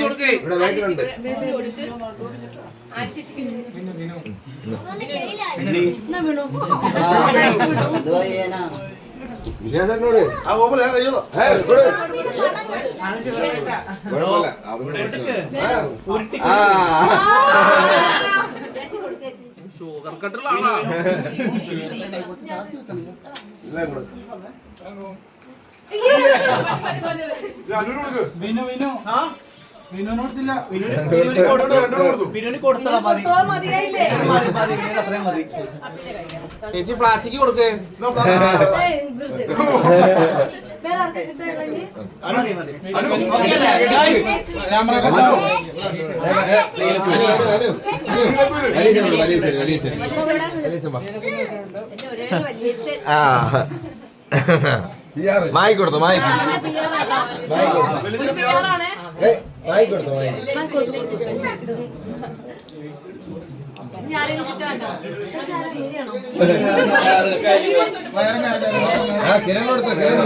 കൊടുക്കേ. ഇവിടെ ആ. പ്രശ്നമില്ല. ആ. ഷുഗർ കട്ടുള്ള ആളാ. അനുവിന് കൊടുക്ക്. വിനു വിനു വിനുവിന് ചേച്ചി പ്ലാസ്റ്റിക് കൊടുക്കേ ആ മായി കൊടുത്തോ മായി. മായി കൊടുത്തോ ഒരു പിള്ളേരാണ്. ഏയ്, മായി കൊടുത്തോ മായി ഇനി ആരെങ്കിലും കിട്ടാനുണ്ടോ? ഇതൊക്കെ ആരുടെ ജോലിയാണോ? ആ കിരൺ കൊടുത്തോ കിരൺ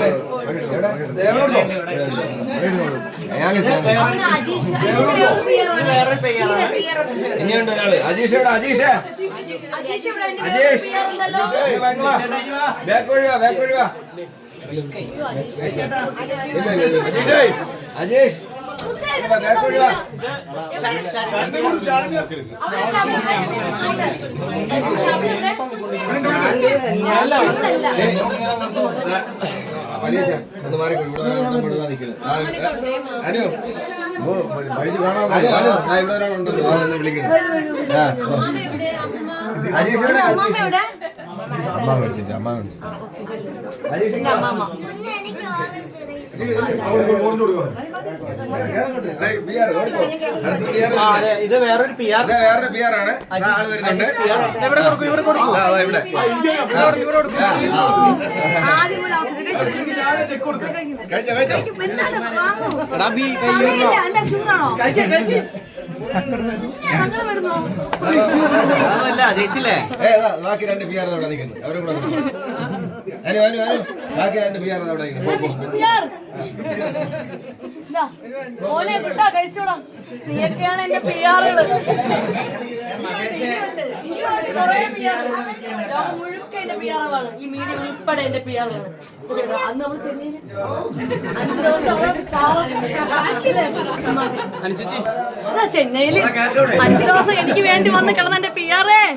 ഇനിയുണ്ട് ഒരാൾ അജീഷ് എവിടെ അജീഷ് അജീഷ്. ബാക്ക് ഒഴിവാ ബാക്ക് ഒഴിവാ ഇല്ല ഇല്ല അജീഷ് വലിയച്ഛ ഒന്ന് മാറി അനു ഇവിടെ ഒരാളുണ്ടല്ലോ വിളിക്കുന്നത്? അമ്മ വിളിച്ചിട്ട് അമ്മ വിളിച്ചിട്ട് ഇത് വേറൊരു പി ആർ വേറൊരു പിആർ ആണ് ആൾ വരുന്നുണ്ട് ഇവിടെ കൊടുക്കും ഇവിടെ കൊടുക്കും ഇവിടെ അവസാനം വരെ കഴിച്ചു. കഴിച്ചോ ഏ ബാക്കി രണ്ട് പിആർ അവിടെ നിൽക്കുന്നു അവരും കൂടെ അനു അനു അനു ബാക്കി രണ്ട് പിആർ അവിടെ ഓനെ കുട്ടാ കഴിച്ചോടാ നീയൊക്കെയാണ് എന്റെ പിയാറുകൾ കൊറേ പിയാറുകൾ ലോകം മുഴുക്ക എന്റെ പിയാറുകളാണ് ഈ മീഡിയ ഉൾപ്പെടെ എന്റെ പിയാറുകളാണ് ഇത് അന്ന് നമ്മൾ ചെന്നൈയിൽ അഞ്ച് ദിവസം ചെന്നൈയിൽ അഞ്ചു ദിവസം എനിക്ക് വേണ്ടി വന്ന് കിടന്ന എന്റെ പിയാറേ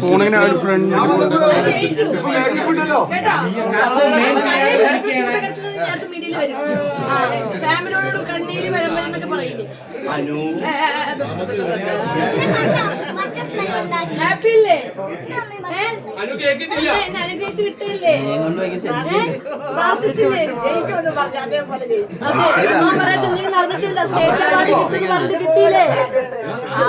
ഫോണിങ്ങനെ ഒരു ഫ്രണ്ട് ഞാൻ വന്നിട്ട് ഇപ്പൊ മേക്കപ്പ് ഇട്ടല്ലോ. അടുത്ത മീഡിയയിൽ വരും ആ ഫാമിലിയോട് കണ്ണീര് വരുമ്പോഴെന്നൊക്കെ പറയില്ലേ ഹാപ്പി അല്ലേ ഏ? അനു കേക്കിട്ടില്ല. എന്നെ അനുഗ്രഹിച്ച് വിട്ടില്ലേ ഏ? പ്രാർത്ഥിച്ചില്ലേ അതെ അമ്മ പറയട്ടെ നിങ്ങൾ നടന്നിട്ടില്ല. സ്റ്റേറ്റ് അവാർഡ് കിട്ടുമെന്ന് പറഞ്ഞിട്ട് കിട്ടിയില്ലേ? ആ.